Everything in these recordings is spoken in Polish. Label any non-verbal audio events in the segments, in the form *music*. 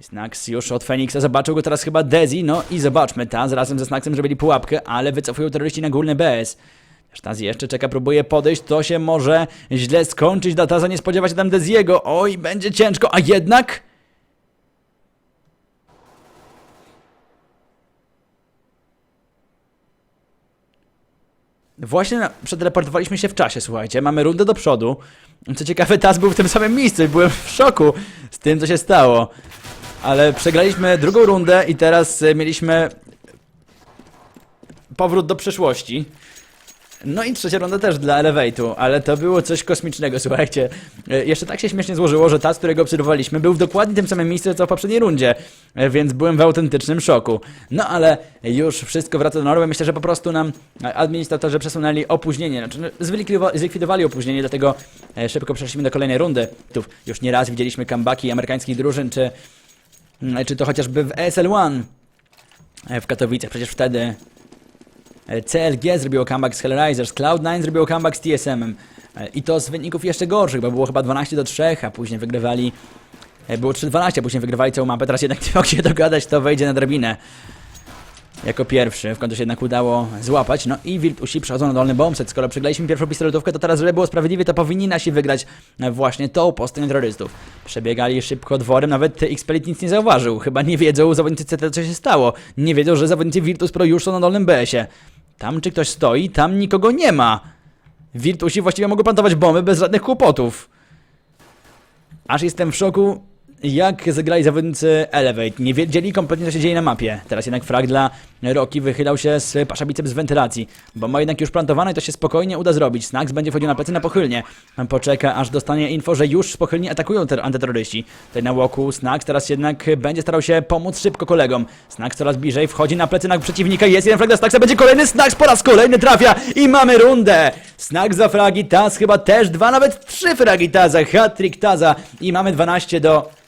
Snax już od Feniksa zobaczył go teraz chyba Dezi, no i zobaczmy, Taz razem ze Snaxem zrobili pułapkę, ale wycofują terroryści na górny BS. Taz jeszcze czeka, próbuje podejść, to się może źle skończyć, dla Taza nie spodziewa się tam Deziego, oj, będzie ciężko, a jednak... Właśnie przeteleportowaliśmy się w czasie, słuchajcie. Mamy rundę do przodu. Co ciekawe, Taz był w tym samym miejscu i byłem w szoku z tym, co się stało. Ale przegraliśmy drugą rundę i teraz e, mieliśmy powrót do przeszłości. No i trzecia runda też dla Elevate'u, ale to było coś kosmicznego, *laughs* słuchajcie. E, Jeszcze tak się śmiesznie złożyło, że Taz, którego obserwowaliśmy, był w dokładnie tym samym miejscu, co w poprzedniej rundzie, e, więc byłem w autentycznym szoku. No ale już wszystko wraca do normy. Myślę, że po prostu nam administratorzy przesunęli opóźnienie, znaczy no, zlikwidowa- zlikwidowali opóźnienie, dlatego szybko przeszliśmy do kolejnej rundy. Tu już nieraz widzieliśmy comebacki amerykańskich drużyn, czy, czy to chociażby w ESL-1 e, w Katowicach. Przecież wtedy E, CLG zrobiło comeback z Hellraisers, Cloud9 zrobiło comeback z TSM-em. E, I to z wyników jeszcze gorszych, bo było chyba 12 do 3, a później wygrywali. e, Było 3-12, a później wygrywali całą mapę. Teraz jednak nie mogli się dogadać, to wejdzie na drabinę. Jako pierwszy, w końcu się jednak udało złapać. No i Virtusi przechodzą na dolny bombset. Skoro przegraliśmy pierwszą pistoletówkę, to teraz, żeby było sprawiedliwie, to powinni nasi wygrać właśnie tą po terrorystów. Przebiegali szybko dworem, nawet Xpelit nic nie zauważył. Chyba nie wiedzą zawodnicy CT, co się stało. Nie wiedzą, że zawodnicy Virtus Pro już są na dolnym BS-ie. Tam czy ktoś stoi, tam nikogo nie ma. Virtusi właściwie mogą plantować bomby bez żadnych kłopotów. Aż jestem w szoku, jak zagrali zawodnicy Elevate. Nie wiedzieli kompletnie, co się dzieje na mapie. Teraz jednak frag dla Roki wychylał się z pasza biceps z wentylacji. Bo ma jednak już plantowane i to się spokojnie uda zrobić. Snax będzie wchodził na plecy na pochylnie. Poczeka, aż dostanie info, że już z pochylni atakują ter- antyterroryści. Tutaj na łoku Snax teraz jednak będzie starał się pomóc szybko kolegom. Snax coraz bliżej, wchodzi na plecy na przeciwnika. Jest jeden frag dla Snaxa, będzie kolejny Snax, po raz kolejny trafia i mamy rundę. Snax za fragi, Taz chyba też dwa, nawet trzy fragi Taza. Hat-trick Taza i mamy 12 do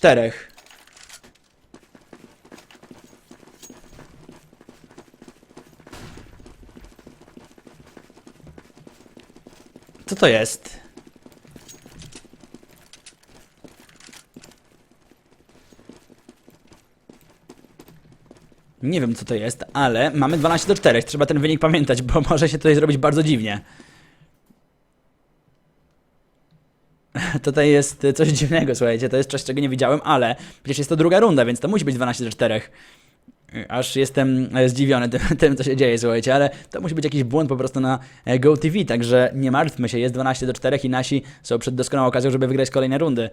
czterech. Co to jest? Nie wiem co to jest, ale mamy 12 do 4. Trzeba ten wynik pamiętać, bo *laughs* może się tutaj zrobić bardzo dziwnie. *laughs* Tutaj jest coś dziwnego, słuchajcie, to jest coś, czego nie widziałem, ale przecież jest to druga runda, więc to musi być 12 do 4. Aż jestem e, zdziwiony tym, *laughs* tym, co się dzieje, słuchajcie, ale to musi być jakiś błąd po prostu na e, GoTV, także nie martwmy się, jest 12 do 4 i nasi są przed doskonałą okazją, żeby wygrać kolejne rundy.